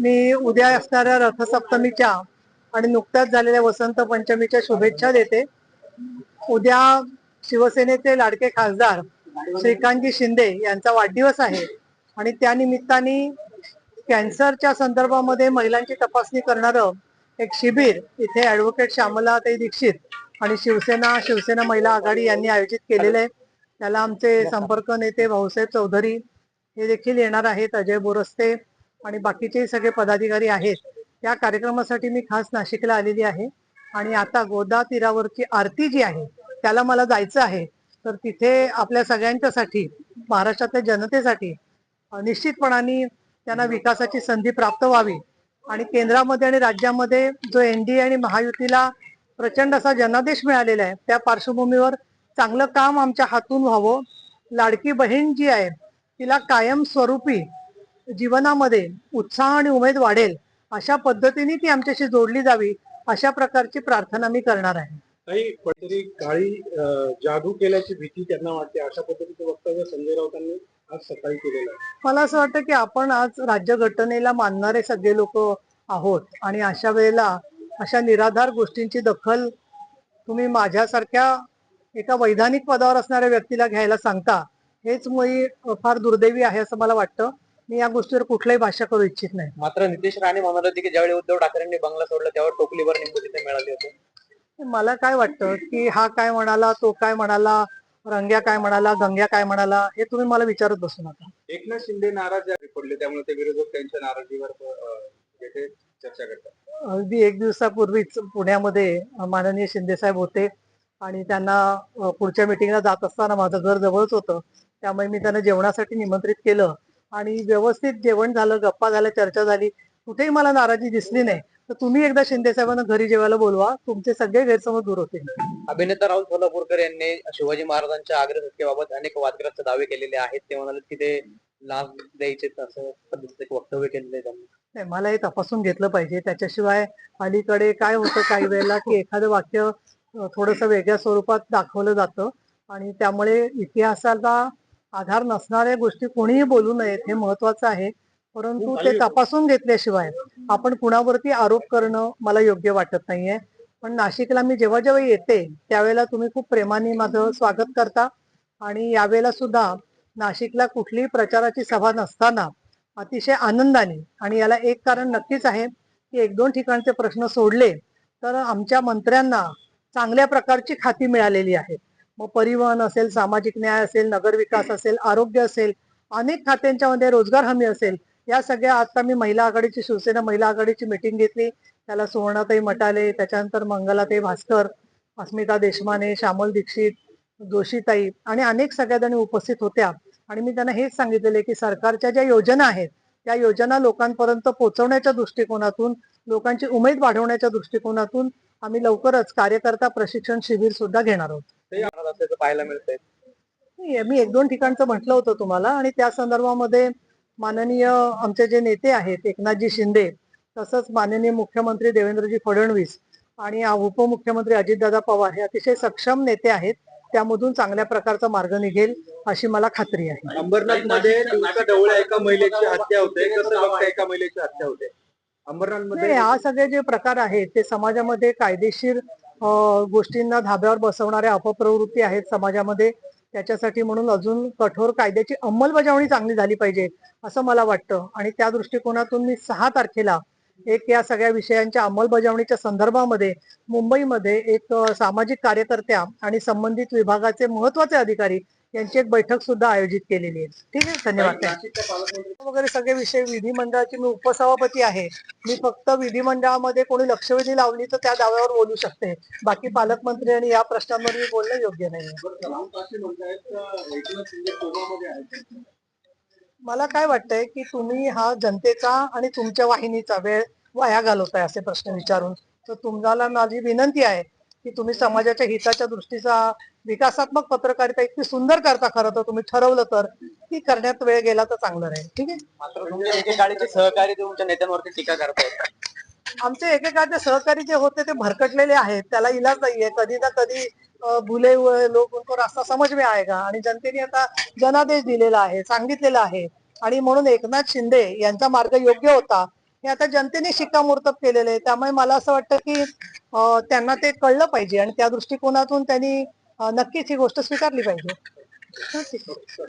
मी उद्या असणाऱ्या रथसप्तमीच्या आणि नुकत्याच झालेल्या वसंत पंचमीच्या शुभेच्छा देते. उद्या शिवसेनेचे लाडके खासदार श्रीकांतजी शिंदे यांचा वाढदिवस आहे आणि त्यानिमित्ताने कॅन्सरच्या संदर्भामध्ये महिलांची तपासणी करणारं एक शिबिर इथे ऍडव्होकेट श्यामलाताई दीक्षित आणि शिवसेना शिवसेना महिला आघाडी यांनी आयोजित केलेलं आहे. त्याला आमचे संपर्क नेते भाऊसाहेब चौधरी हे देखील येणार आहेत. अजय बोरस्ते आणि बाकीचे सगळे पदाधिकारी आहेत या कार्यक्रमासाठी मी खास नाशिकला आलेली आहे. आणि आता गोदा तीरावरची आरती जी आहे त्याला मला जायचं आहे. तर तिथे आपल्या सगळ्यांच्यासाठी महाराष्ट्रातल्या जनतेसाठी निश्चितपणाने त्यांना विकासाची संधी प्राप्त व्हावी. आणि केंद्रामध्ये आणि राज्यामध्ये जो एनडीए आणि महायुतीला प्रचंड असा जनादेश मिळालेला आहे त्या पार्श्वभूमीवर चांगलं काम आमच्या हातून व्हावं. लाडकी बहीण जी आहे तिला कायम स्वरूपी जीवनामध्ये उत्साह आणि उमेद वाढेल अशा पद्धतीने ती आमच्याशी जोडली जावी अशा प्रकारची प्रार्थना मी करणार आहे. काही कुठेतरी काळी जादू केल्याची भीती त्यांना वाटते अशा पद्धतीचं वक्तव्य संजय राऊतांनी आज सकाळी केलेलं आहे. मला असं वाटतं की आपण आज राज्यघटनेला मानणारे सगळे लोक आहोत आणि अशा वेळेला अशा निराधार गोष्टींची दखल तुम्ही माझ्यासारख्या एका वैधानिक पदावर असणाऱ्या व्यक्तीला घ्यायला सांगता हेच मुळी फार दुर्दैवी आहे असं मला वाटतं. मी या गोष्टीवर कुठलाही भाष्य करू इच्छित नाही. मात्र नितेश राणे म्हणत होते की ज्यावेळी उद्धव ठाकरेंनी बंगला सोडला त्यावर टोपलीवर निंबू तिथे मिळाले होते. मला काय वाटतं की हा काय म्हणाला तो काय म्हणाला रंग्या काय म्हणाला गंग्या काय म्हणाला हे तुम्ही मला विचारत बसू नका. एकनाथ शिंदे नाराज पडले. त्यामुळे ते विरोधक त्यांच्या नाराजीवर येथे चर्चा करतात. अगदी एक दिवसापूर्वीच पुण्यामध्ये माननीय शिंदे साहेब होते आणि त्यांना पुढच्या मिटिंगला जात असताना माझं घर जवळच होतं. त्यामुळे मी त्यांना जेवणासाठी निमंत्रित केलं. आणि व्यवस्थित जेवण झालं गप्पा झाल्या चर्चा झाली कुठेही मला नाराजी दिसली नाही. तर तुम्ही एकदा शिंदे साहेबांना घरी जेवायला बोलवा. तुमचे सगळे गैरसमज दूर होतील. अभिनेता राहुल सोलापूरकर यांनी शिवाजी महाराजांच्या आग्रसत्तेबाबत अनेक वादग्रस्त दावे केलेले आहेत. ते म्हणाले की ते लाभ द्यायचे असं पद्धतीचं वक्तव्य केलेलं त्यांनी. नाही मला हे तपासून घेतलं पाहिजे. त्याच्याशिवाय अलीकडे काय होतं काही वेळेला की एखादं वाक्य थोडस वेगळ्या स्वरूपात दाखवलं जातं. आणि त्यामुळे इतिहासाला आधार नसणाऱ्या गोष्टी कोणीही बोलू नयेत हे महत्वाचं आहे. परंतु ते तपासून घेतल्याशिवाय आपण कुणावरती आरोप करणं मला योग्य वाटत नाहीये. पण नाशिकला मी जेव्हा जेव्हा येते त्यावेळेला तुम्ही खूप प्रेमाने माझं स्वागत करता. आणि यावेळेला सुद्धा नाशिकला कुठलीही प्रचाराची सभा नसताना अतिशय आनंदाने आणि याला एक कारण नक्कीच आहे की एक दोन ठिकाणचे प्रश्न सोडले तर आमच्या मंत्र्यांना चांगल्या प्रकारची खाती मिळालेली आहेत. मग परिवहन असेल सामाजिक न्याय असेल नगरविकास असेल आरोग्य असेल अनेक खात्यांच्या मध्ये रोजगार हमी असेल या सगळ्या आता मी महिला आघाडीची शिवसेना महिला आघाडीची मिटिंग घेतली. त्याला सुवर्णाताई मटाले त्याच्यानंतर मंगलाताई भास्कर अस्मिता देशमाने श्यामल दीक्षित जोशीताई आणि अनेक सगळ्या जणी उपस्थित होत्या. आणि मी त्यांना हेच सांगितलेले की सरकारच्या ज्या योजना आहेत त्या योजना लोकांपर्यंत पोहोचवण्याच्या दृष्टिकोनातून लोकांची उमेद वाढवण्याच्या दृष्टिकोनातून आम्ही लवकरच कार्यकर्ता प्रशिक्षण शिबिर सुद्धा घेणार आहोत. ते म्हणत असल्याचं पाहायला मिळतंय. नाही, मी एक दोन ठिकाणचं म्हटलं होतं तुम्हाला आणि त्या संदर्भामध्ये माननीय आमचे जे नेते आहेत एकनाथजी शिंदे तसंच माननीय मुख्यमंत्री देवेंद्रजी फडणवीस आणि आ- उपमुख्यमंत्री अजितदादा पवार हे अतिशय सक्षम नेते आहेत. त्यामधून चांगल्या प्रकारचा मार्ग निघेल अशी मला खात्री आहे. अंबरनाथमध्ये दिवसा ढवळ्या एका महिलेची हत्या होते कसं बघता एका महिलेची हत्या होते? अंबरनाथ नाही मध्ये हा सगळे जे प्रकार आहेत ते समाजामध्ये कायदेशीर गोष्टींना धाब्यावर बसवणाऱ्या अपप्रवृत्ती आहेत समाजामध्ये. त्याच्यासाठी म्हणून अजून कठोर कायद्याची अंमलबजावणी चांगली झाली पाहिजे असं मला वाटतं. आणि त्या दृष्टिकोनातून मी सहा तारखेला एक या सगळ्या विषयांच्या अंमलबजावणीच्या संदर्भामध्ये मुंबईमध्ये एक सामाजिक कार्यकर्त्या आणि संबंधित विभागाचे महत्त्वाचे अधिकारी यांची एक बैठक सुद्धा आयोजित केलेली आहे. ठीक आहे धन्यवाद. वगैरे सगळे विषय विधिमंडळाची मी उपसभापती आहे. मी फक्त विधिमंडळामध्ये कोणी लक्षवेधी लावली तर त्या दाव्यावर बोलू शकते. बाकी पालकमंत्री आणि या प्रश्नांवर मी बोलणं योग्य नाही. मला काय वाटतंय की तुम्ही हा जनतेचा आणि तुमच्या वाहिनीचा वेळ वाया घालवताय असे प्रश्न विचारून. तर तुम्हाला माझी विनंती आहे की तुम्ही समाजाच्या हिताच्या दृष्टीचा विकासात्मक पत्रकारिता इतकी सुंदर करता खरं तर तुम्ही ठरवलं तर ती करण्यात वेळ गेला तर चांगलं राहील. ठीक आहे? मात्र एकेकाळीचे सहकारी तुमच्या नेत्यांवरती टीका करतायत. आमचे एकेकाचे सहकारी जे होते ते भरकटलेले आहेत त्याला इलाज नाहीये. कधी ना कधी भुले लोक उनको रास्ता समज में आएगा आणि जनतेने आता जनादेश दिलेला आहे सांगितलेला आहे. आणि म्हणून एकनाथ शिंदे यांचा मार्ग योग्य होता. हे आता जनतेने शिक्कामोर्तब केलेलं आहे. त्यामुळे मला असं वाटतं की त्यांना ते कळलं पाहिजे आणि त्या दृष्टिकोनातून त्यांनी नक्कीच ही गोष्ट स्वीकारली पाहिजे.